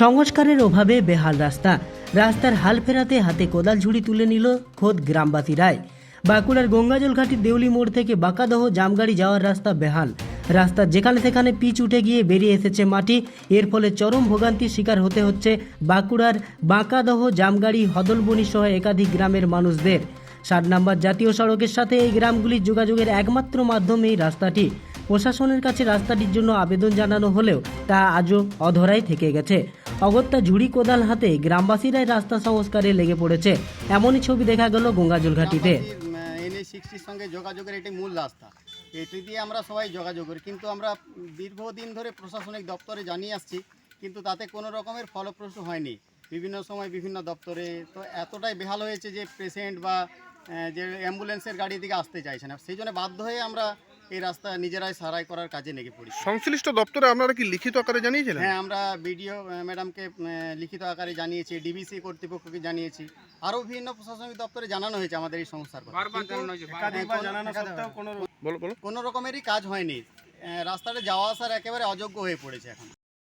সংস্কারের অভাবে বেহাল রাস্তা। রাস্তার হাল ফেরাতে হাতে কোদাল ঝুড়ি তুলে নিল খোদ গ্রামবাসীরাই বাঁকুড়ার গঙ্গাজল ঘাটির দেউলি মোড় থেকে বাঁকাদহ জামগাড়ি যাওয়ার রাস্তা বেহাল। রাস্তা যেখানে সেখানে পিচ উঠে গিয়ে বেরিয়ে এসেছে মাটি। এর ফলে চরম ভোগান্তির শিকার হতে হচ্ছে বাঁকুড়ার বাঁকাদহ জামগাড়ি হদলবনি সহ একাধিক গ্রামের মানুষদের। ষাট নম্বর জাতীয় সড়কের সাথে এই গ্রামগুলির যোগাযোগের একমাত্র মাধ্যম এই রাস্তাটি। প্রশাসনের কাছে রাস্তাটির জন্য আবেদন জানানো হলেও তা আজও অধরাই থেকে গেছে। অগত্যা ঝুড়ি কোদাল হাতে গ্রামবাসীরাই রাস্তা সংস্কারে লেগে পড়েছে। এমনই ছবি দেখা গেল গঙ্গাজল ঘাটিতে সিক্সটির সঙ্গে যোগাযোগের এটি মূল রাস্তা। এটি দিয়ে আমরা সবাই যোগাযোগ করি কিন্তু আমরা দীর্ঘদিন ধরে প্রশাসনিক দপ্তরে জানিয়ে আসছি, কিন্তু তাতে কোনো রকমের ফলপ্রসূ হয়নি। বিভিন্ন সময় বিভিন্ন দপ্তরে, তো এতটাই বেহাল হয়েছে যে পেশেন্ট বা যে অ্যাম্বুলেন্সের গাড়ি দিকে আসতে চাইছে না। সেই জন্য বাধ্য হয়ে আমরা এই রাস্তা নিজেরাই সারাই করার কাজে লেগে পড়ি সংশ্লিষ্ট দপ্তরে আপনারা কি লিখিত আকারে জানিয়েছিলেন? হ্যাঁ আমরা বিডিও ম্যাডামকে লিখিত আকারে জানিয়েছি ডিবিসি কর্তৃপক্ষকে জানিয়েছি। আরও বিভিন্ন প্রশাসনিক দপ্তরে জানানো হয়েছে আমাদের এই সংস্থার কথা। কিন্তু বলো বলো। কোনো রকমেরই কাজ হয়নি। রাস্তাটা যাওয়া আসার একেবারে অযোগ্য হয়ে পড়েছে এখন।